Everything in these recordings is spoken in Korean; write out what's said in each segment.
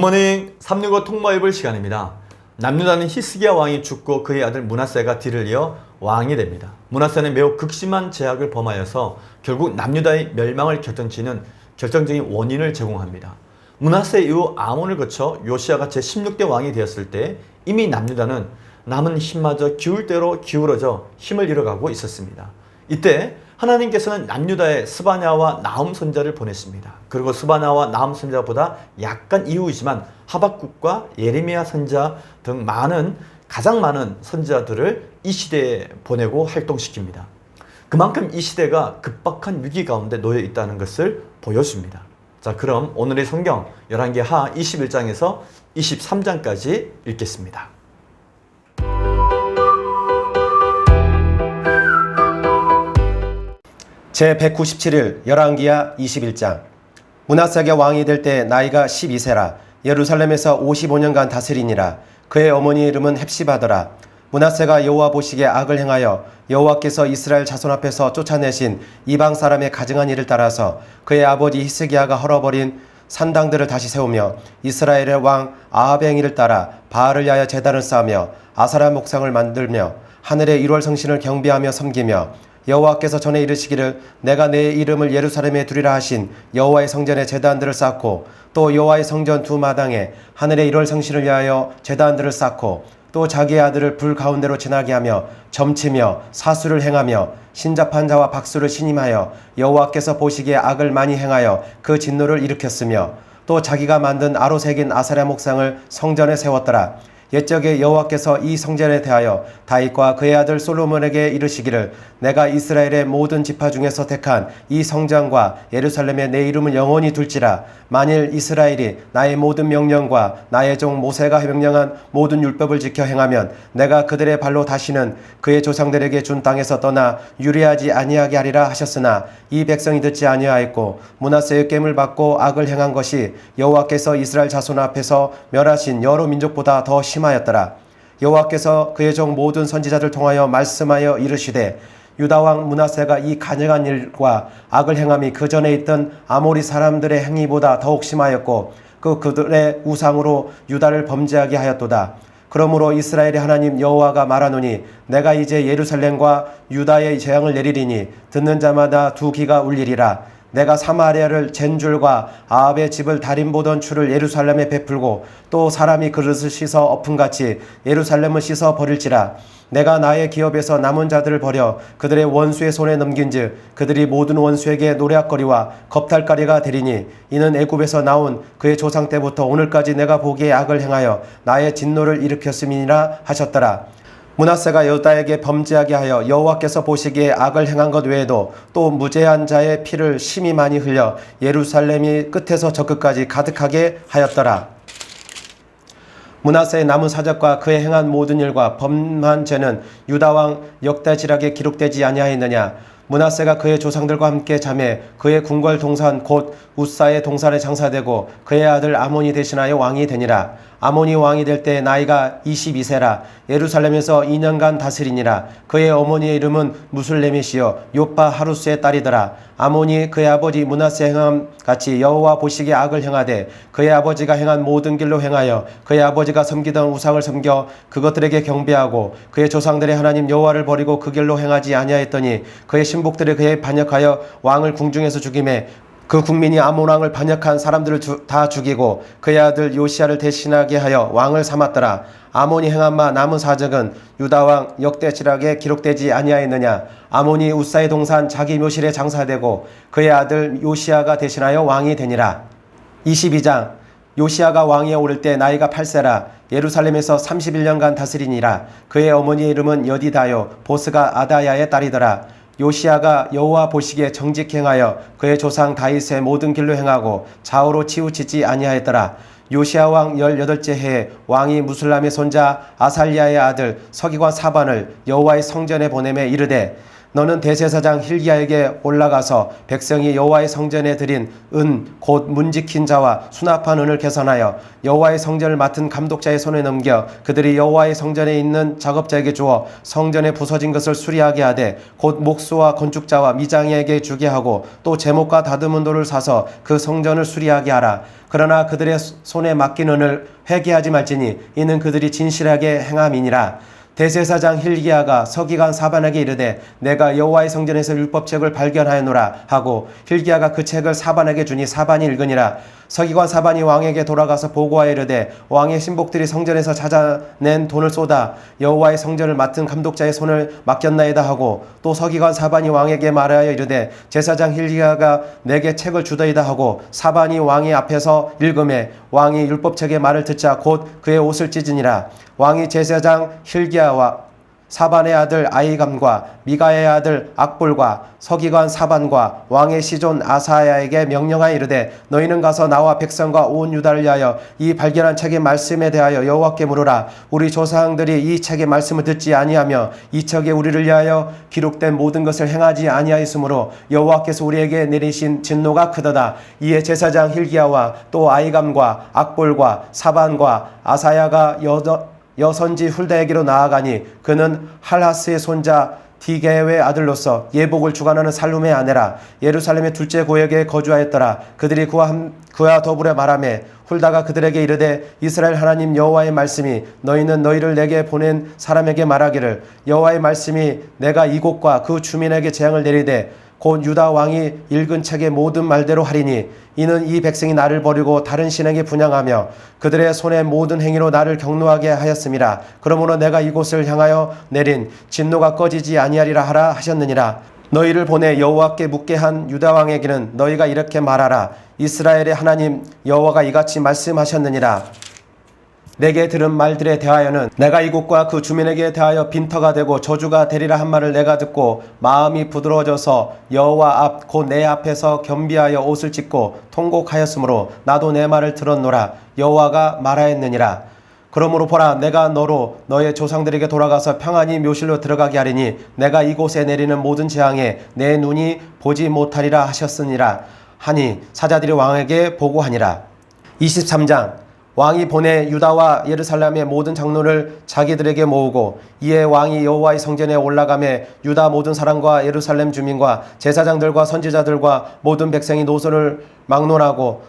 굿모닝 365 통마입을 시간입니다. 남유다는 히스기야 왕이 죽고 그의 아들 문하세가 뒤를 이어 왕이 됩니다. 문하세는 매우 극심한 제약을 범하여서 결국 남유다의 멸망을 결정지는 결정적인 원인을 제공합니다. 문하세 이후 아몬을 거쳐 요시아가 제16대 왕이 되었을 때 이미 남유다는 남은 힘마저 기울 대로 기울어져 힘을 잃어가고 있었습니다. 이때 하나님께서는 남유다에 스바냐와 나움 선자를 보냈습니다. 그리고 스바냐와 나움 선자보다 약간 이후이지만 하박국과 예레미야 선자 등 많은 가장 많은 선자들을 이 시대에 보내고 활동시킵니다. 그만큼 이 시대가 급박한 위기 가운데 놓여 있다는 것을 보여줍니다. 자, 그럼 오늘의 성경 11개 하 21장에서 23장까지 읽겠습니다. 제 197일 열왕기야 21장. 문하세가 왕이 될 때 나이가 12세라. 예루살렘에서 55년간 다스리니라. 그의 어머니 이름은 헵시바더라. 문하세가 여호와 보시기에 악을 행하여 여호와께서 이스라엘 자손 앞에서 쫓아내신 이방 사람의 가증한 일을 따라서 그의 아버지 히스기야가 헐어버린 산당들을 다시 세우며 이스라엘의 왕 행위를 따라 바알을 위하여 제단을 쌓으며 아사라 목상을 만들며 하늘의 1월 성신을 경배하며 섬기며 여호와께서 전에 이르시기를 내가 내 이름을 예루살렘에 두리라 하신 여호와의 성전에 제단들을 쌓고 또 여호와의 성전 두 마당에 하늘의 1월 성신을 위하여 제단들을 쌓고 또 자기의 아들을 불 가운데로 지나게 하며 점치며 사수를 행하며 신잡한 자와 박수를 신임하여 여호와께서 보시기에 악을 많이 행하여 그 진노를 일으켰으며 또 자기가 만든 아로 새긴 아사랴 목상을 성전에 세웠더라 옛적에 여호와께서 이 성전에 대하여 다윗과 그의 아들 솔로몬에게 이르시기를 내가 이스라엘의 모든 지파 중에서 택한 이 성전과 예루살렘에 내 이름을 영원히 둘지라. 만일 이스라엘이 나의 모든 명령과 나의 종 모세가 명령한 모든 율법을 지켜 행하면 내가 그들의 발로 다시는 그의 조상들에게 준 땅에서 떠나 유리하지 아니하게 하리라 하셨으나 이 백성이 듣지 아니하였고 문하세의 깸을 받고 악을 행한 것이 여호와께서 이스라엘 자손 앞에서 멸하신 여러 민족보다 더심 하였더라 여호와께서 그의 종 모든 선지자들 통하여 말씀하여 이르시되 유다 왕 문하세가 이 간역한 일과 악을 행함이 그 전에 있던 아모리 사람들의 행위보다 더욱 심하였고 그 그들의 우상으로 유다를 범죄하게 하였도다. 그러므로 이스라엘의 하나님 여호와가 말하노니 내가 이제 예루살렘과 유다의 재앙을 내리리니 듣는 자마다 두 귀가 울리리라. 내가 사마리아를 젠줄과 아합의 집을 달인 보던 추를 예루살렘에 베풀고 또 사람이 그릇을 씻어 엎음같이 예루살렘을 씻어 버릴지라. 내가 나의 기업에서 남은 자들을 버려 그들의 원수의 손에 넘긴즉 그들이 모든 원수에게 노략거리와 겁탈거리가 되리니 이는 애굽에서 나온 그의 조상 때부터 오늘까지 내가 보기에 악을 행하여 나의 진노를 일으켰음이니라 하셨더라 문하세가 여다에게 범죄하게 하여 여호와께서 보시기에 악을 행한 것 외에도 또 무죄한 자의 피를 심히 많이 흘려 예루살렘이 끝에서 저 끝까지 가득하게 하였더라. 문하세의 남은 사적과 그의 행한 모든 일과 범한 죄는 유다 왕 역대지락에 기록되지 아니하였느냐 문하세가 그의 조상들과 함께 잠에 그의 궁궐 동산 곧 우사의 동산에 장사되고 그의 아들 아몬이 대신하여 왕이 되니라 아몬이 왕이 될 때 나이가 22세라. 예루살렘에서 2년간 다스리니라. 그의 어머니의 이름은 무술레미시여 요파 하루스의 딸이더라. 아몬이 그의 아버지 문하세 행함 같이 여호와 보시기에 악을 행하되 그의 아버지가 행한 모든 길로 행하여 그의 아버지가 섬기던 우상을 섬겨 그것들에게 경배하고 그의 조상들의 하나님 여호와를 버리고 그 길로 행하지 아니하였더니 그의 신복들이 그에 반역하여 왕을 궁중에서 죽임에 그 국민이 아몬 왕을 반역한 사람들을 주- 다 죽이고 그의 아들 요시아를 대신하게 하여 왕을 삼았더라. 아몬이 행한 바 남은 사적은 유다 왕 역대지락에 기록되지 아니하였느냐. 아몬이 우사의 동산 자기 묘실에 장사되고 그의 아들 요시아가 대신하여 왕이 되니라. 22장 요시아가 왕위에 오를 때 나이가 8세라 예루살렘에서 31년간 다스리니라 그의 어머니의 이름은 여디다요 보스가 아다야의 딸이더라 요시아가 여호와 보시기에 정직 행하여 그의 조상 다윗의 모든 길로 행하고 좌우로 치우치지 아니하였더라. 요시아 왕 18째 해에 왕이 무슬람의 손자 아살리아의 아들 서기관 사반을 여호와의 성전에 보내매 이르되 너는 대제사장 힐기야에게 올라가서 백성이 여호와의 성전에 드린 은 곧 문지킨 자와 수납한 은을 계산하여 여호와의 성전을 맡은 감독자의 손에 넘겨 그들이 여호와의 성전에 있는 작업자에게 주어 성전에 부서진 것을 수리하게 하되 곧 목수와 건축자와 미장에게 주게 하고 또 제목과 다듬은 돌을 사서 그 성전을 수리하게 하라. 그러나 그들의 손에 맡긴 은을 회개하지 말지니 이는 그들이 진실하게 행함이니라 대제사장 힐기야가 서기관 사반에게 이르되 내가 여호와의 성전에서 율법책을 발견하였노라 하고 힐기야가 그 책을 사반에게 주니 사반이 읽으니라. 서기관 사반이 왕에게 돌아가서 보고하여 이르되 왕의 신복들이 성전에서 찾아낸 돈을 쏟아 여호와의 성전을 맡은 감독자의 손을 맡겼나이다 하고 또 서기관 사반이 왕에게 말하여 이르되 제사장 힐기야가 내게 책을 주더이다 하고 사반이 왕의 앞에서 읽음에 왕이 율법책의 말을 듣자 곧 그의 옷을 찢으니라 왕이 제사장 힐기야와 사반의 아들 아이감과 미가의 아들 악볼과 서기관 사반과 왕의 시존 아사야에게 명령하여 이르되 너희는 가서 나와 백성과 온 유다를 위하여 이 발견한 책의 말씀에 대하여 여호와께 물으라. 우리 조상들이 이 책의 말씀을 듣지 아니하며 이 책에 우리를 위하여 기록된 모든 것을 행하지 아니하였으므로 여호와께서 우리에게 내리신 진노가 크도다. 이에 제사장 힐기야와 또 아이감과 악볼과 사반과 아사야가 여덟 여선지 훌다에게로 나아가니 그는 할하스의 손자 디게의 아들로서 예복을 주관하는 살룸의 아내라 예루살렘의 둘째 고역에 거주하였더라. 그들이 그와, 함, 그와 더불어 말하매 훌다가 그들에게 이르되 이스라엘 하나님 여호와의 말씀이 너희는 너희를 내게 보낸 사람에게 말하기를 여호와의 말씀이 내가 이곳과 그 주민에게 재앙을 내리되 곧 유다 왕이 읽은 책의 모든 말대로 하리니 이는 이 백성이 나를 버리고 다른 신에게 분양하며 그들의 손의 모든 행위로 나를 경노하게 하였음이라 그러므로 내가 이곳을 향하여 내린 진노가 꺼지지 아니하리라 하라 하셨느니라. 너희를 보내 여호와께 묻게 한 유다 왕에게는 너희가 이렇게 말하라. 이스라엘의 하나님 여호와가 이같이 말씀하셨느니라 내게 들은 말들에 대하여는 내가 이곳과 그 주민에게 대하여 빈터가 되고 저주가 되리라 한 말을 내가 듣고 마음이 부드러워져서 여호와 앞 곧 내 앞에서 겸비하여 옷을 찢고 통곡하였으므로 나도 내 말을 들었노라. 여호와가 말하였느니라. 그러므로 보라 내가 너로 너의 조상들에게 돌아가서 평안히 묘실로 들어가게 하리니 내가 이곳에 내리는 모든 재앙에 내 눈이 보지 못하리라 하셨으니라. 하니 사자들이 왕에게 보고하니라. 23장 왕이 보내 유다와 예루살렘의 모든 장로를 자기들에게 모으고 이에 왕이 여호와의 성전에 올라가매 유다 모든 사람과 예루살렘 주민과 제사장들과 선지자들과 모든 백성이 노선을 막론하고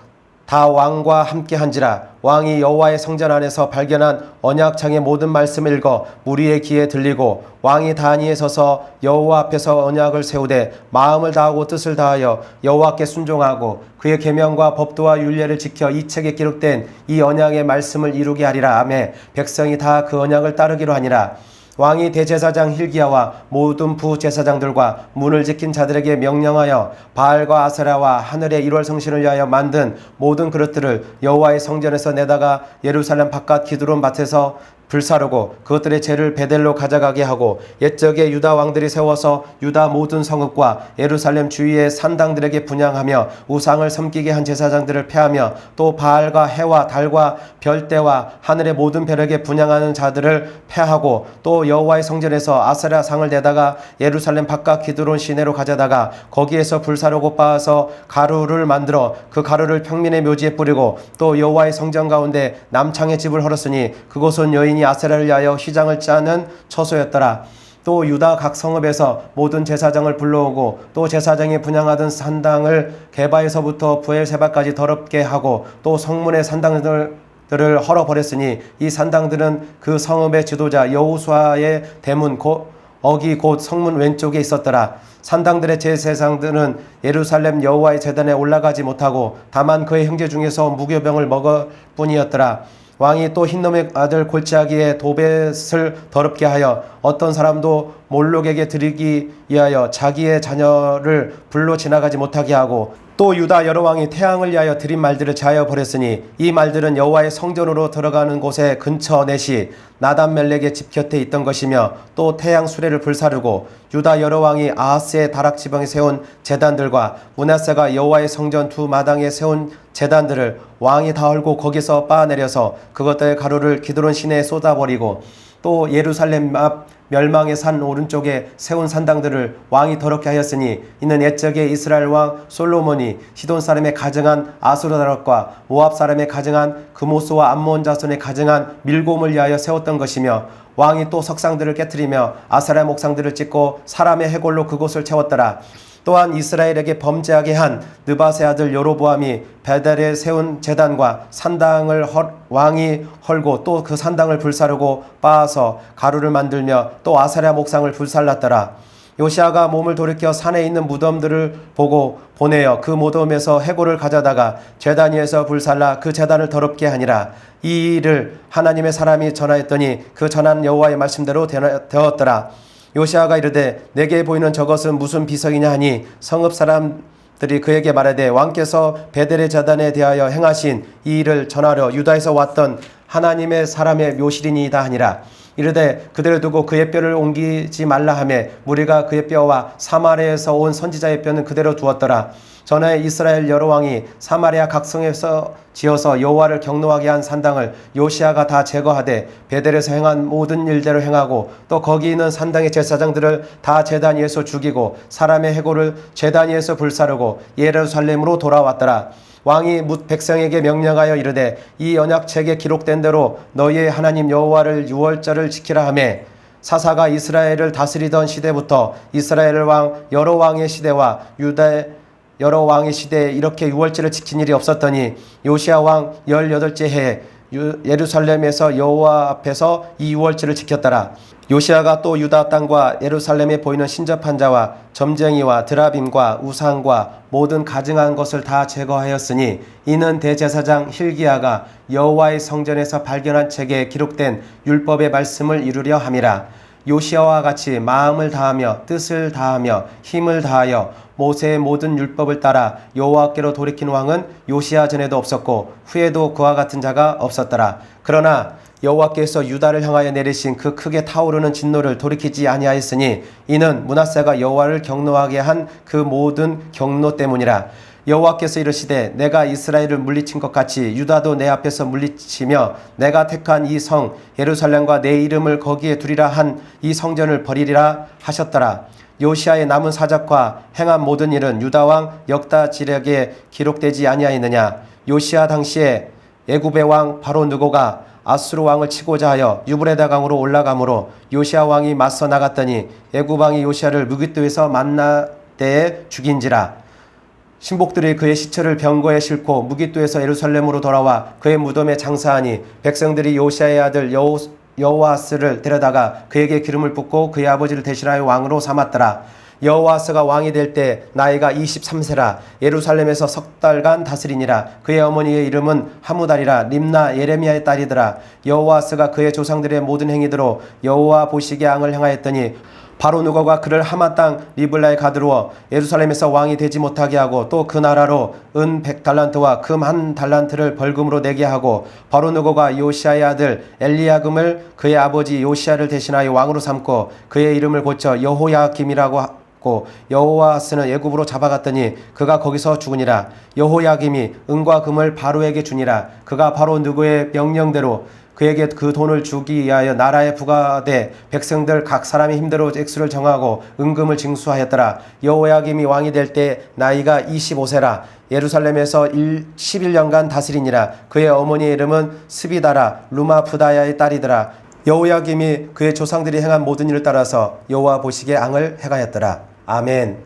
다 왕과 함께 한지라 왕이 여호와의 성전 안에서 발견한 언약창의 모든 말씀을 읽어 무리의 귀에 들리고 왕이 단위에 서서 여호와 앞에서 언약을 세우되 마음을 다하고 뜻을 다하여 여호와께 순종하고 그의 계명과 법도와 율례를 지켜 이 책에 기록된 이 언약의 말씀을 이루게 하리라. 하매 백성이 다 그 언약을 따르기로 하니라 왕이 대제사장 힐기야와 모든 부제사장들과 문을 지킨 자들에게 명령하여 바알과 아세라와 하늘의 일월 성신을 위하여 만든 모든 그릇들을 여호와의 성전에서 내다가 예루살렘 바깥 기드론 밭에서 불사르고 그것들의 죄를 베델로 가져가게 하고 옛적에 유다 왕들이 세워서 유다 모든 성읍과 예루살렘 주위의 산당들에게 분양하며 우상을 섬기게 한 제사장들을 패하며 또 바알과 해와 달과 별대와 하늘의 모든 별에게 분양하는 자들을 패하고 또 여호와의 성전에서 아세라 상을 내다가 예루살렘 바깥 기드론 시내로 가져다가 거기에서 불사르고 빻아서 가루를 만들어 그 가루를 평민의 묘지에 뿌리고 또 여호와의 성전 가운데 남창의 집을 헐었으니 그곳은 여인이 아세라를 위하여 휘장을 짜는 처소였더라. 또 유다 각 성읍에서 모든 제사장을 불러오고 또 제사장이 분양하던 산당을 개바에서부터 부엘세바까지 더럽게 하고 또 성문의 산당들 들을 헐어버렸으니 이 산당들은 그 성읍의 지도자 여호수아의 대문 곧 어기 곧 성문 왼쪽에 있었더라. 산당들의 제사장들은 예루살렘 여호와의 제단에 올라가지 못하고 다만 그의 형제 중에서 무교병을 먹을 뿐이었더라. 왕이 또 흰놈의 아들 골짜기에 도벳을 더럽게 하여 어떤 사람도 몰록에게 드리기 위하여 자기의 자녀를 불로 지나가지 못하게 하고 또 유다 여러 왕이 태양을 위하여 드린 말들을 자여 버렸으니 이 말들은 여호와의 성전으로 들어가는 곳의 근처 넷이 나단 멜렉의 집 곁에 있던 것이며 또 태양 수레를 불사르고 유다 여러 왕이 아하스의 다락 지방에 세운 제단들과 문하세가 여호와의 성전 두 마당에 세운 제단들을 왕이 다 헐고 거기서 빻아내려서 그것들의 가루를 기드론 시내에 쏟아버리고 또 예루살렘 앞 멸망의 산 오른쪽에 세운 산당들을 왕이 더럽게 하였으니 이는 옛적에 이스라엘 왕 솔로몬이 시돈 사람의 가정한 아수르다락과 모압 사람의 가정한 그모스와 암몬 자손의 가정한 밀곰을 위하여 세웠던 것이며 왕이 또 석상들을 깨뜨리며 아사라 목상들을 찍고 사람의 해골로 그곳을 채웠더라. 또한 이스라엘에게 범죄하게 한 느바세 아들 여로보암이 베델에 세운 재단과 산당을 헐- 왕이 헐고 또 그 산당을 불사르고 빻아서 가루를 만들며 또 아사랴 목상을 불살랐더라. 요시아가 몸을 돌이켜 산에 있는 무덤들을 보고 보내어 그 무덤에서 해골을 가져다가 재단 위에서 불살라 그 재단을 더럽게 하니라. 이 일을 하나님의 사람이 전하였더니 그 전한 여호와의 말씀대로 되었더라. 요시아가 이르되 내게 보이는 저것은 무슨 비석이냐 하니 성읍 사람들이 그에게 말하되 왕께서 베델의 재단에 대하여 행하신 이 일을 전하려 유다에서 왔던 하나님의 사람의 묘실이니이다 하니라. 이르되 그들을 두고 그의 뼈를 옮기지 말라 하매 무리가 그의 뼈와 사마리아에서 온 선지자의 뼈는 그대로 두었더라 전에 이스라엘 여러 왕이 사마리아 각성에서 지어서 여호와를 경노하게 한 산당을 요시아가 다 제거하되 베델에서 행한 모든 일대로 행하고 또 거기 있는 산당의 제사장들을 다 제단 위에서 죽이고 사람의 해골을 제단 위에서 불사르고 예루살렘으로 돌아왔더라. 왕이 뭇 백성에게 명령하여 이르되 이 언약책에 기록된 대로 너희의 하나님 여호와를 유월절을 지키라 하매 사사가 이스라엘을 다스리던 시대부터 이스라엘 왕 여러 왕의 시대와 유다 여러 왕의 시대에 이렇게 유월절을 지킨 일이 없었더니 요시아 왕 18째 해에 유- 예루살렘에서 여호와 앞에서 이 유월절을 지켰더라. 요시아가 또 유다 땅과 예루살렘에 보이는 신접한 자와 점쟁이와 드라빔과 우상과 모든 가증한 것을 다 제거하였으니 이는 대제사장 힐기야가 여호와의 성전에서 발견한 책에 기록된 율법의 말씀을 이루려 함이라. 요시아와 같이 마음을 다하며 뜻을 다하며 힘을 다하여 모세의 모든 율법을 따라 여호와께로 돌이킨 왕은 요시아 전에도 없었고 후에도 그와 같은 자가 없었더라. 그러나 여호와께서 유다를 향하여 내리신 그 크게 타오르는 진노를 돌이키지 아니하였으니 이는 문하세가 여호와를 경노하게 한 그 모든 경노 때문이라. 여호와께서 이르시되 내가 이스라엘을 물리친 것 같이 유다도 내 앞에서 물리치며 내가 택한 이 성 예루살렘과 내 이름을 거기에 두리라 한 이 성전을 버리리라 하셨더라. 요시아의 남은 사적과 행한 모든 일은 유다 왕 역다 지력에 기록되지 아니하였느냐? 요시아 당시에 애굽의 왕 바로 누고가 아수르 왕을 치고자 하여 유브레다 강으로 올라가므로 요시아 왕이 맞서 나갔더니 애굽 왕이 요시아를 무기토에서 만나 때에 죽인지라. 신복들이 그의 시체를 병거에 싣고 무기토에서 예루살렘으로 돌아와 그의 무덤에 장사하니 백성들이 요시아의 아들 여호, 여호아스를 데려다가 그에게 기름을 붓고 그의 아버지를 대신하여 왕으로 삼았더라. 여호아스가 왕이 될 때 나이가 23세라. 예루살렘에서 석 달간 다스리니라. 그의 어머니의 이름은 하무달이라. 림나 예레미야의 딸이더라. 여호아스가 그의 조상들의 모든 행위대로 여호와 보시기에 앙을 행하였더니 바로 누가가 그를 하마 땅 리블라에 가두어 예루살렘에서 왕이 되지 못하게 하고 또 그 나라로 은 백 달란트와 금 한 달란트를 벌금으로 내게 하고 바로 누가가 요시아의 아들 엘리야금을 그의 아버지 요시아를 대신하여 왕으로 삼고 그의 이름을 고쳐 여호야김이라고 하고 여호와스는 애굽으로 잡아갔더니 그가 거기서 죽으니라. 여호야김이 은과 금을 바로에게 주니라. 그가 바로 누구의 명령대로 그에게 그 돈을 주기 위하여 나라에 부과돼 백성들 각 사람의 힘대로 액수를 정하고 은금을 징수하였더라. 여호야김이 왕이 될 때 나이가 25세라 예루살렘에서 1, 11년간 다스리니라. 그의 어머니의 이름은 스비다라 루마푸다야의 딸이더라. 여호야김이 그의 조상들이 행한 모든 일을 따라서 여호와 보시기에 앙을 행하였더라. 아멘.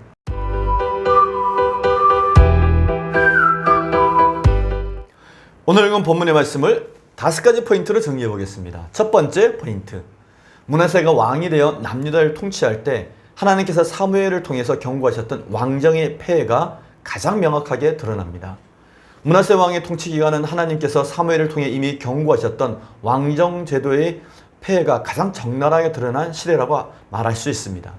오늘 읽은 본문의 말씀을 다섯 가지 포인트로 정리해 보겠습니다. 첫 번째 포인트. 문하세가 왕이 되어 남유다를 통치할 때 하나님께서 사무엘을 통해서 경고하셨던 왕정의 폐해가 가장 명확하게 드러납니다. 문하세 왕의 통치 기간은 하나님께서 사무엘을 통해 이미 경고하셨던 왕정 제도의 폐해가 가장 적나라하게 드러난 시대라고 말할 수 있습니다.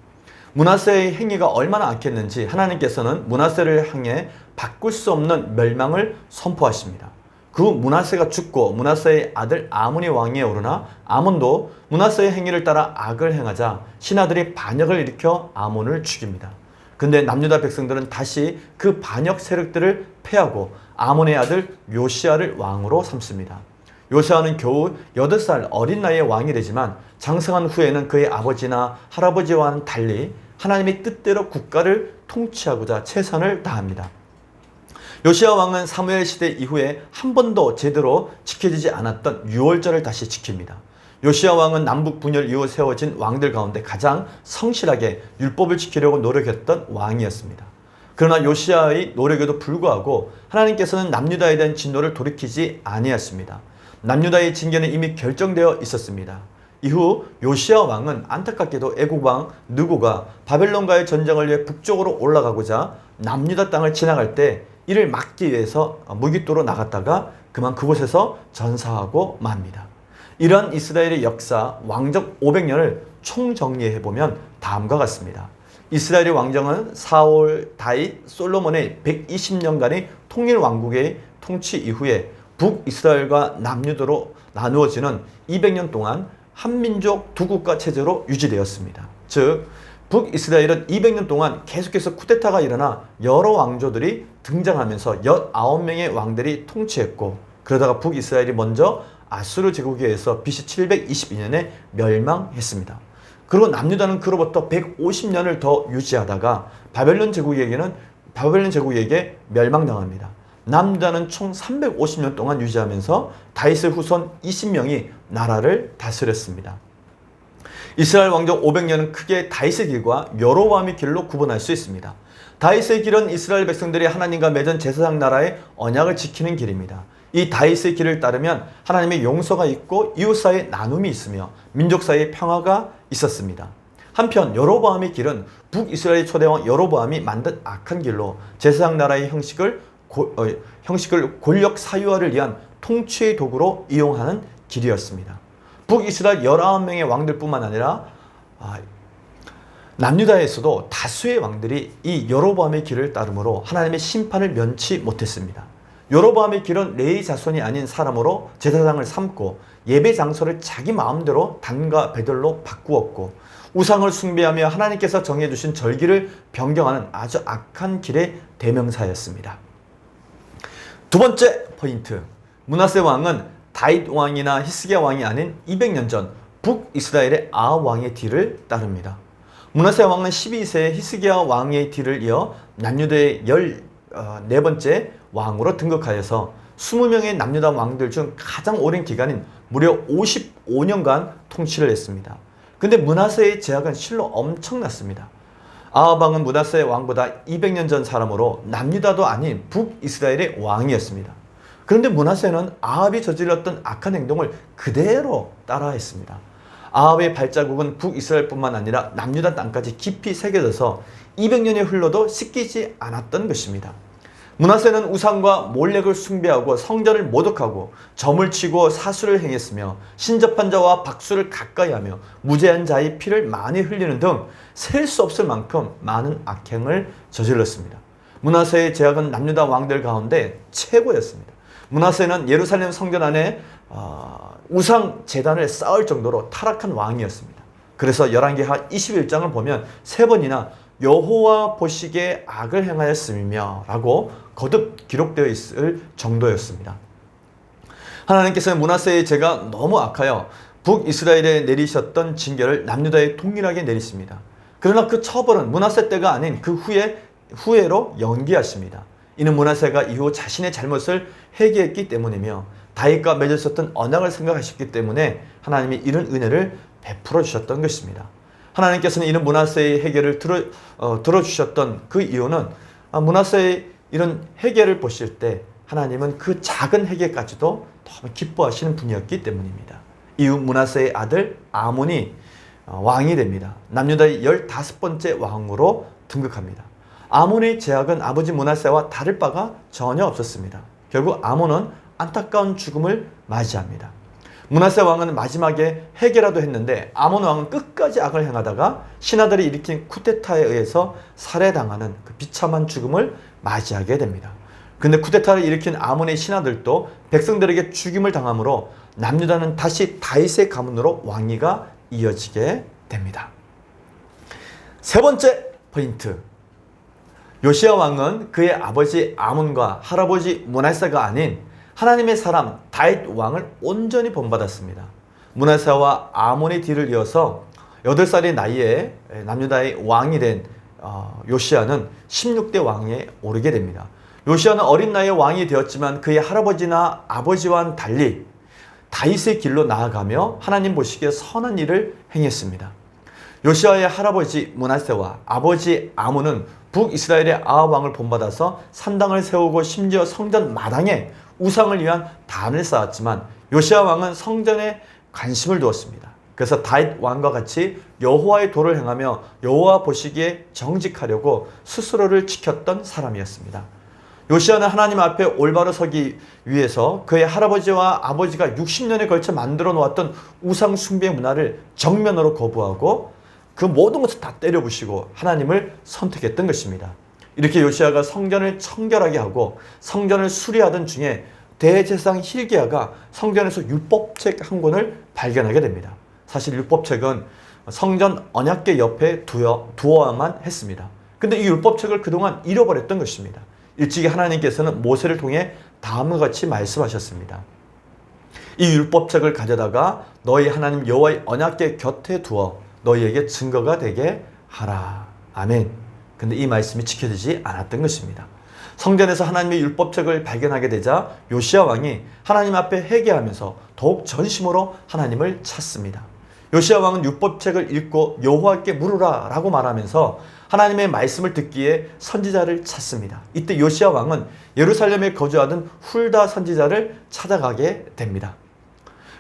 문하세의 행위가 얼마나 악했는지 하나님께서는 문하세를 향해 바꿀 수 없는 멸망을 선포하십니다. 그 문하세가 죽고 문하세의 아들 아문이 왕위에 오르나 아문도 문하세의 행위를 따라 악을 행하자 신하들이 반역을 일으켜 아문을 죽입니다. 근데 남유다 백성들은 다시 그 반역 세력들을 패하고 아몬의 아들 요시아를 왕으로 삼습니다. 요시아는 겨우 8살 어린 나이에 왕이 되지만 장성한 후에는 그의 아버지나 할아버지와는 달리 하나님의 뜻대로 국가를 통치하고자 최선을 다합니다. 요시아 왕은 사무엘 시대 이후에 한 번도 제대로 지켜지지 않았던 유월절을 다시 지킵니다. 요시아 왕은 남북 분열 이후 세워진 왕들 가운데 가장 성실하게 율법을 지키려고 노력했던 왕이었습니다. 그러나 요시아의 노력에도 불구하고 하나님께서는 남유다에 대한 진노를 돌이키지 아니하십니다. 남유다의 징계는 이미 결정되어 있었습니다. 이후 요시아 왕은 안타깝게도 애국 왕 느고가 바벨론과의 전쟁을 위해 북쪽으로 올라가고자 남유다 땅을 지나갈 때 이를 막기 위해서 무기토로 나갔다가 그만 그곳에서 전사하고 맙니다. 이러한 이스라엘의 역사 왕정 500년을 총정리해 보면 다음과 같습니다. 이스라엘의 왕정은 사울, 다윗, 솔로몬의 120년간의 통일 왕국의 통치 이후에 북이스라엘과 남유도로 나누어지는 200년 동안 한민족 두 국가 체제로 유지되었습니다. 즉 북이스라엘은 200년 동안 계속해서 쿠데타가 일어나 여러 왕조들이 등장하면서 19명의 왕들이 통치했고 그러다가 북이스라엘이 먼저 아수르 제국에 의해서 BC 722년에 멸망했습니다. 그리고 남유다는 그로부터 150년을 더 유지하다가 바벨론 제국에게는 바벨론 제국에게 멸망당합니다. 남유다는 총 350년 동안 유지하면서 다윗의 후손 20명이 나라를 다스렸습니다. 이스라엘 왕정 500년은 크게 다윗의 길과 여로보암의 길로 구분할 수 있습니다. 다윗의 길은 이스라엘 백성들이 하나님과 맺은 제사장 나라의 언약을 지키는 길입니다. 이 다윗의 길을 따르면 하나님의 용서가 있고 이웃 사이에 나눔이 있으며 민족 사이에 평화가 있었습니다. 한편 여로보암의 길은 북이스라엘 초대왕 여로보암이 만든 악한 길로 제사장 나라의 형식을 고, 어, 형식을 권력 사유화를 위한 통치의 도구로 이용하는 길이었습니다. 북이스라엘 19명의 왕들뿐만 아니라 아, 남유다에서도 다수의 왕들이 이 여로보암의 길을 따르므로 하나님의 심판을 면치 못했습니다. 여로보암의 길은 레이 자손이 아닌 사람으로 제사장을 삼고 예배 장소를 자기 마음대로 단과 배들로 바꾸었고 우상을 숭배하며 하나님께서 정해주신 절기를 변경하는 아주 악한 길의 대명사였습니다. 두 번째 포인트. 문하세 왕은 다윗 왕이나 히스기야 왕이 아닌 200년 전 북이스라엘의 아합 왕의 뒤를 따릅니다. 문하세 왕은 12세의 히스기야 왕의 뒤를 이어 남유다의 14번째 왕으로 등극하여서 20명의 남유다 왕들 중 가장 오랜 기간인 무려 55년간 통치를 했습니다. 근데 문하세의 제약은 실로 엄청났습니다. 아합 왕은 문하세 왕보다 200년 전 사람으로 남유다도 아닌 북이스라엘의 왕이었습니다. 그런데 문하세는 아합이 저질렀던 악한 행동을 그대로 따라했습니다. 아합의 발자국은 북이스라엘뿐만 아니라 남유다 땅까지 깊이 새겨져서 200년이 흘러도 씻기지 않았던 것입니다. 문하세는 우상과 몰렉을 숭배하고 성전을 모독하고 점을 치고 사수를 행했으며 신접한 자와 박수를 가까이하며 무죄한 자의 피를 많이 흘리는 등 셀 수 없을 만큼 많은 악행을 저질렀습니다. 문하세의 제약은 남유다 왕들 가운데 최고였습니다. 문하세는 예루살렘 성전 안에 어, 우상 재단을 쌓을 정도로 타락한 왕이었습니다. 그래서 열왕기하 21장을 보면 세 번이나 여호와 보시기에 악을 행하였음이며 라고 거듭 기록되어 있을 정도였습니다. 하나님께서는 문하세의 죄가 너무 악하여 북이스라엘에 내리셨던 징계를 남유다에 동일하게 내리십니다. 그러나 그 처벌은 문하세 때가 아닌 그 후에 후회로 연기하십니다. 이는 문하세가 이후 자신의 잘못을 회개했기 때문이며 다윗과 맺었었던 언약을 생각하셨기 때문에 하나님이 이런 은혜를 베풀어 주셨던 것입니다. 하나님께서는 이런 문하세의 해결을 들어, 어, 들어주셨던 그 이유는 아, 문하세의 이런 해결을 보실 때 하나님은 그 작은 해결까지도 너무 기뻐하시는 분이었기 때문입니다. 이후 문하세의 아들 아몬이 어, 왕이 됩니다. 남유다의 15번째 왕으로 등극합니다. 아몬의 제약은 아버지 문하세와 다를 바가 전혀 없었습니다. 결국 아몬은 안타까운 죽음을 맞이합니다. 문하세 왕은 마지막에 해결라도 했는데 아몬 왕은 끝까지 악을 행하다가 신하들이 일으킨 쿠데타에 의해서 살해당하는 그 비참한 죽음을 맞이하게 됩니다. 근데 쿠데타를 일으킨 아몬의 신하들도 백성들에게 죽임을 당하므로 남유다는 다시 다윗의 가문으로 왕위가 이어지게 됩니다. 세 번째 포인트. 요시아 왕은 그의 아버지 아몬과 할아버지 문하세가 아닌 하나님의 사람 다윗 왕을 온전히 본받았습니다. 문하세와 아몬의 뒤를 이어서 8살의 나이에 남유다의 왕이 된 어, 요시아는 16대 왕에 오르게 됩니다. 요시아는 어린 나이에 왕이 되었지만 그의 할아버지나 아버지와는 달리 다윗의 길로 나아가며 하나님 보시기에 선한 일을 행했습니다. 요시아의 할아버지 문하세와 아버지 아몬은 북이스라엘의 아합 왕을 본받아서 산당을 세우고 심지어 성전 마당에 우상을 위한 단을 쌓았지만 요시아 왕은 성전에 관심을 두었습니다. 그래서 다윗 왕과 같이 여호와의 도를 행하며 여호와 보시기에 정직하려고 스스로를 지켰던 사람이었습니다. 요시아는 하나님 앞에 올바로 서기 위해서 그의 할아버지와 아버지가 60년에 걸쳐 만들어 놓았던 우상 숭배 문화를 정면으로 거부하고 그 모든 것을 다 때려 부시고 하나님을 선택했던 것입니다. 이렇게 요시아가 성전을 청결하게 하고 성전을 수리하던 중에 대제사장 hil기야가 성전에서 율법책 한 권을 발견하게 됩니다. 사실 율법책은 성전 언약궤 옆에 두어, 두어야만 했습니다. 근데 이 율법책을 그동안 잃어버렸던 것입니다. 일찍이 하나님께서는 모세를 통해 다음과 같이 말씀하셨습니다. 이 율법책을 가져다가 너희 하나님 여호와의 언약궤 곁에 두어 너희에게 증거가 되게 하라. 아멘. 근데 이 말씀이 지켜지지 않았던 것입니다. 성전에서 하나님의 율법책을 발견하게 되자 요시아 왕이 하나님 앞에 회개하면서 더욱 전심으로 하나님을 찾습니다. 요시아 왕은 율법책을 읽고 여호와께 물으라 라고 말하면서 하나님의 말씀을 듣기에 선지자를 찾습니다. 이때 요시아 왕은 예루살렘에 거주하던 훌다 선지자를 찾아가게 됩니다.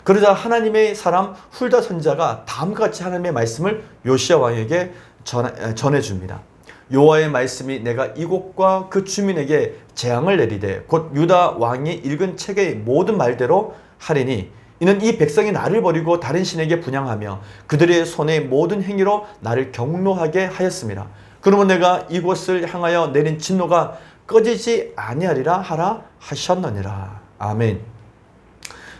그러자 하나님의 사람 훌다 선지자가 다음과 같이 하나님의 말씀을 요시아 왕에게 전해 줍니다. 여호와의 말씀이 내가 이곳과 그 주민에게 재앙을 내리되 곧 유다 왕이 읽은 책의 모든 말대로 하리니 이는 이 백성이 나를 버리고 다른 신에게 분양하며 그들의 손의 모든 행위로 나를 경노하게 하였습니다. 그러면 내가 이곳을 향하여 내린 진노가 꺼지지 아니하리라 하라 하셨느니라. 아멘.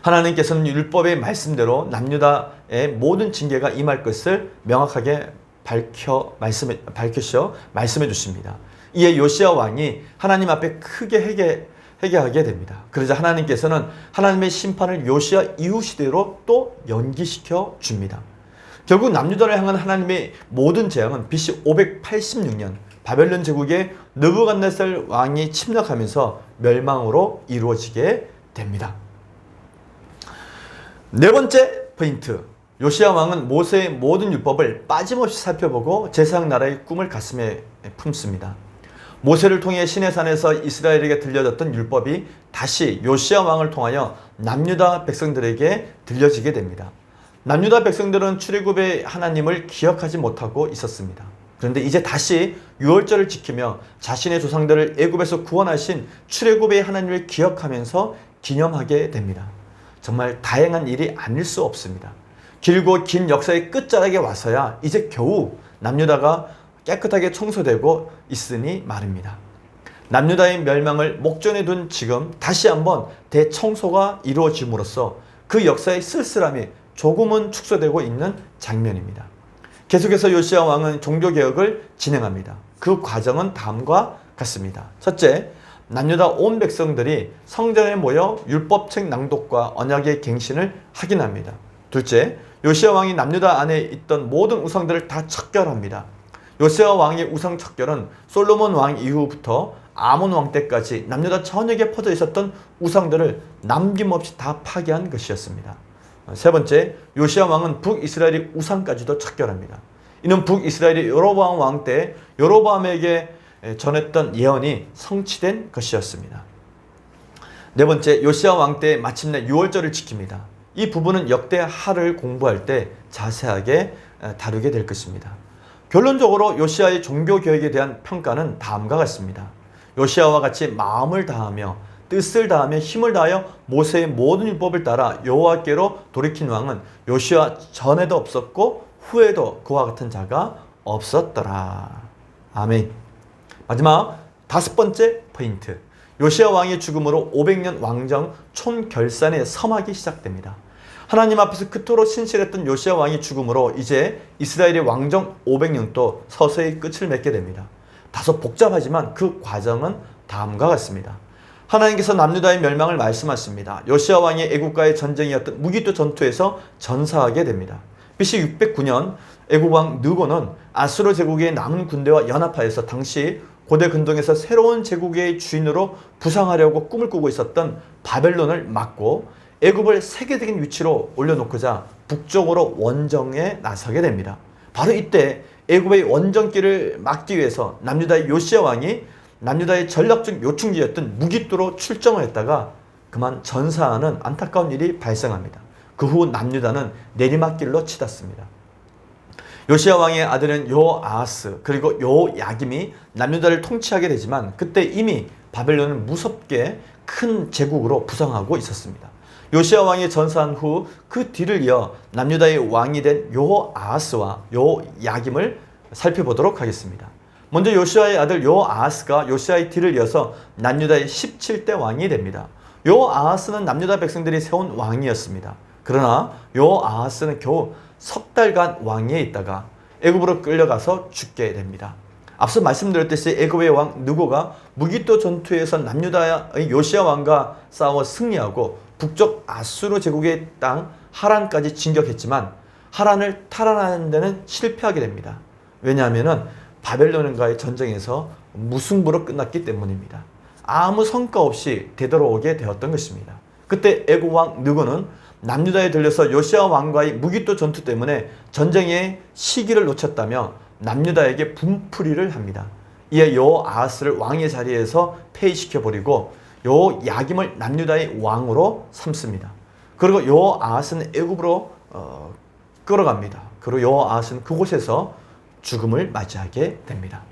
하나님께서는 율법의 말씀대로 남유다의 모든 징계가 임할 것을 명확하게 밝혀 말씀해 밝히셔 말씀해 주십니다. 이에 요시아 왕이 하나님 앞에 크게 회개 회개하게 됩니다. 그러자 하나님께서는 하나님의 심판을 요시아 이후 시대로 또 연기시켜 줍니다. 결국 남유다를 향한 하나님의 모든 재앙은 BC 586년 바벨론 제국의 느부갓네살 왕이 침략하면서 멸망으로 이루어지게 됩니다. 네 번째 포인트. 요시아 왕은 모세의 모든 율법을 빠짐없이 살펴보고 제사장 나라의 꿈을 가슴에 품습니다. 모세를 통해 시내산에서 이스라엘에게 들려졌던 율법이 다시 요시아 왕을 통하여 남유다 백성들에게 들려지게 됩니다. 남유다 백성들은 출애굽의 하나님을 기억하지 못하고 있었습니다. 그런데 이제 다시 유월절을 지키며 자신의 조상들을 애굽에서 구원하신 출애굽의 하나님을 기억하면서 기념하게 됩니다. 정말 다행한 일이 아닐 수 없습니다. 길고 긴 역사의 끝자락에 와서야 이제 겨우 남유다가 깨끗하게 청소되고 있으니 말입니다. 남유다의 멸망을 목전에 둔 지금 다시 한번 대청소가 이루어짐으로써 그 역사의 쓸쓸함이 조금은 축소되고 있는 장면입니다. 계속해서 요시아 왕은 종교개혁을 진행합니다. 그 과정은 다음과 같습니다. 첫째, 남유다 온 백성들이 성전에 모여 율법책 낭독과 언약의 갱신을 확인합니다. 둘째, 요시아 왕이 남유다 안에 있던 모든 우상들을 다 척결합니다. 요시아 왕의 우상 척결은 솔로몬 왕 이후부터 아몬 왕 때까지 남유다 전역에 퍼져 있었던 우상들을 남김없이 다 파괴한 것이었습니다. 세 번째, 요시아 왕은 북이스라엘의 우상까지도 척결합니다. 이는 북이스라엘의 여로보암 왕 때 여로보암에게 전했던 예언이 성취된 것이었습니다. 네 번째, 요시아 왕 때 마침내 유월절을 지킵니다. 이 부분은 역대 하를 공부할 때 자세하게 다루게 될 것입니다. 결론적으로 요시아의 종교 교육에 대한 평가는 다음과 같습니다. 요시아와 같이 마음을 다하며 뜻을 다하며 힘을 다하여 모세의 모든 율법을 따라 여호와께로 돌이킨 왕은 요시아 전에도 없었고 후에도 그와 같은 자가 없었더라. 아멘. 마지막 다섯 번째 포인트. 요시아 왕의 죽음으로 500년 왕정 총결산의 서막이 시작됩니다. 하나님 앞에서 그토록 신실했던 요시아 왕의 죽음으로 이제 이스라엘의 왕정 500년도 서서히 끝을 맺게 됩니다. 다소 복잡하지만 그 과정은 다음과 같습니다. 하나님께서 남유다의 멸망을 말씀하십니다. 요시아 왕의 애국과의 전쟁이었던 무기토 전투에서 전사하게 됩니다. BC 609년 애국 왕 느고는 아수르 제국의 남은 군대와 연합하여서 당시 고대 근동에서 새로운 제국의 주인으로 부상하려고 꿈을 꾸고 있었던 바벨론을 막고 애굽을 세계적인 위치로 올려놓고자 북쪽으로 원정에 나서게 됩니다. 바로 이때 애굽의 원정길을 막기 위해서 남유다의 요시아 왕이 남유다의 전략적 요충지였던 무기토로 출정을 했다가 그만 전사하는 안타까운 일이 발생합니다. 그 후 남유다는 내리막길로 치닫습니다. 요시아 왕의 아들은 요아하스 그리고 요야김이 남유다를 통치하게 되지만 그때 이미 바벨론은 무섭게 큰 제국으로 부상하고 있었습니다. 요시아 왕이 전사한 후 그 뒤를 이어 남유다의 왕이 된 요아하스와 요야김을 살펴보도록 하겠습니다. 먼저 요시아의 아들 요아하스가 요시아의 뒤를 이어서 남유다의 17대 왕이 됩니다. 요아하스는 남유다 백성들이 세운 왕이었습니다. 그러나 요아하스는 겨우 석 달간 왕위에 있다가 애굽으로 끌려가서 죽게 됩니다. 앞서 말씀드렸듯이 애굽의 왕 누고가 무기토 전투에서 남유다의 요시아 왕과 싸워 승리하고 북쪽 아수르 제국의 땅 하란까지 진격했지만 하란을 탈환하는 데는 실패하게 됩니다. 왜냐하면은 바벨론과의 전쟁에서 무승부로 끝났기 때문입니다. 아무 성과 없이 되돌아오게 되었던 것입니다. 그때 애굽 왕 느고는 남유다에 들려서 요시아 왕과의 무기토 전투 때문에 전쟁의 시기를 놓쳤다며 남유다에게 분풀이를 합니다. 이에 요 아하스를 왕의 자리에서 폐위시켜 버리고 요 야김을 남유다의 왕으로 삼습니다. 그리고 요 아하스는 애굽으로 어, 끌어갑니다. 그리고 요 아하스는 그곳에서 죽음을 맞이하게 됩니다.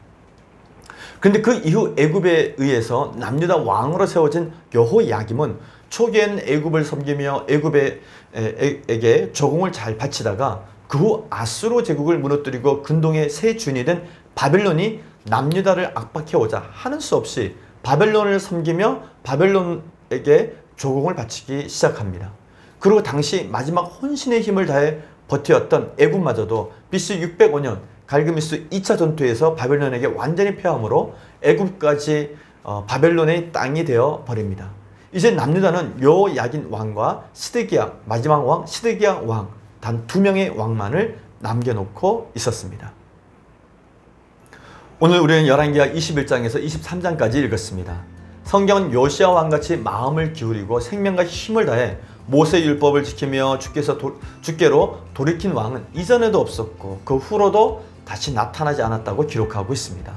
근데 그 이후 애굽에 의해서 남유다 왕으로 세워진 여호야김은 초기에는 애굽을 섬기며 애굽에게 조공을 잘 바치다가 그 후 아수르 제국을 무너뜨리고 근동의 새 주인이 된 바벨론이 남유다를 압박해오자 하는 수 없이 바벨론을 섬기며 바벨론에게 조공을 바치기 시작합니다. 그리고 당시 마지막 혼신의 힘을 다해 버티었던 애굽마저도 BC 605년 갈그미스 2차 전투에서 바벨론에게 완전히 패함으로 애굽까지 어, 바벨론의 땅이 되어 버립니다. 이제 남유다는 요야긴 왕과 시드기야 마지막 왕 시드기야 왕 단 두 명의 왕만을 남겨놓고 있었습니다. 오늘 우리는 열왕기하 21장에서 23장까지 읽었습니다. 성경은 요시아 왕같이 마음을 기울이고 생명과 힘을 다해 모세 율법을 지키며 주께서 도, 주께로 돌이킨 왕은 이전에도 없었고 그 후로도 다시 나타나지 않았다고 기록하고 있습니다.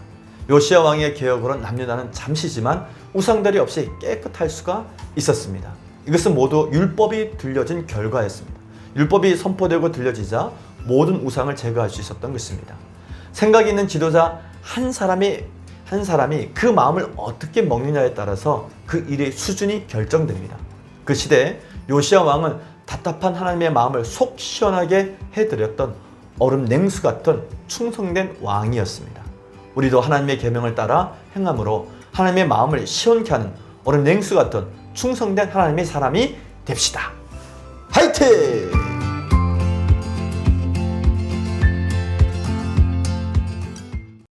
요시아 왕의 개혁으로 남유다는 잠시지만 우상들이 없이 깨끗할 수가 있었습니다. 이것은 모두 율법이 들려진 결과였습니다. 율법이 선포되고 들려지자 모든 우상을 제거할 수 있었던 것입니다. 생각 있는 지도자 한 사람이 한 사람이 그 마음을 어떻게 먹느냐에 따라서 그 일의 수준이 결정됩니다. 그 시대에 요시아 왕은 답답한 하나님의 마음을 속 시원하게 해드렸던 얼음 냉수 같은 충성된 왕이었습니다. 우리도 하나님의 계명을 따라 행함으로 하나님의 마음을 시원케 하는 얼음 냉수 같은 충성된 하나님의 사람이 됩시다. 화이팅!